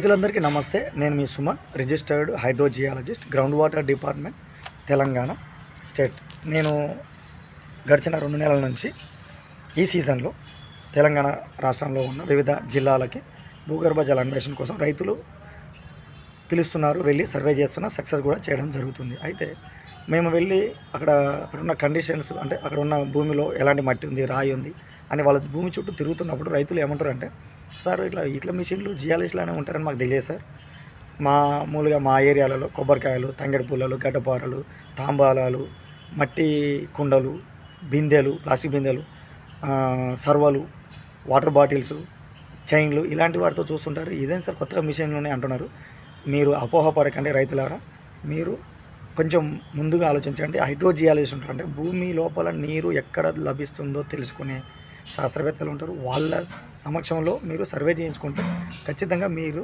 రైతులందరికీ నమస్తే. నేను మీ Suman registered hydrogeologist ground water department Telangana state. నేను గడిచిన రెండు నెలల నుంచి ఈ సీజన్లో తెలంగాణ రాష్ట్రంలో ఉన్న వివిధ జిల్లాలకి భూగర్భ జల అన్వేషణ కోసం రైతులు పిలుస్తున్నారు వెళ్ళి సర్వే చేస్తున్న సక్సెస్ కూడా చేయడం జరుగుతుంది. అయితే మేము వెళ్ళి అక్కడ అక్కడ ఉన్న కండిషన్స్ అంటే అక్కడ ఉన్న భూమిలో ఎలాంటి మట్టి ఉంది రాయి ఉంది అని వాళ్ళ భూమి చుట్టూ తిరుగుతున్నప్పుడు రైతులు ఏమంటారు అంటే సార్ ఇట్లా ఇట్లా మిషన్లు జియాలిస్టులు ఉంటారని మాకు తెలియదు సార్. మామూలుగా మా ఏరియాలలో కొబ్బరికాయలు తంగడి పుల్లలు గడ్డపారలు తాంబాలాలు మట్టి కుండలు బిందెలు ప్లాస్టిక్ బిందెలు సర్వలు వాటర్ బాటిల్స్ చైన్లు ఇలాంటి వాటితో చూస్తుంటారు. ఇదేం సార్ కొత్తగా మిషన్లోనే అంటున్నారు. మీరు అపోహ పడకండి రైతులారా. మీరు కొంచెం ముందుగా ఆలోచించండి. హైడ్రోజియాలజిస్ట్ ఉంటారు. అంటే భూమి లోపల నీరు ఎక్కడ లభిస్తుందో తెలుసుకునే శాస్త్రవేత్తలు ఉంటారు. వాళ్ళ సమక్షంలో మీరు సర్వే చేయించుకుంటే ఖచ్చితంగా మీరు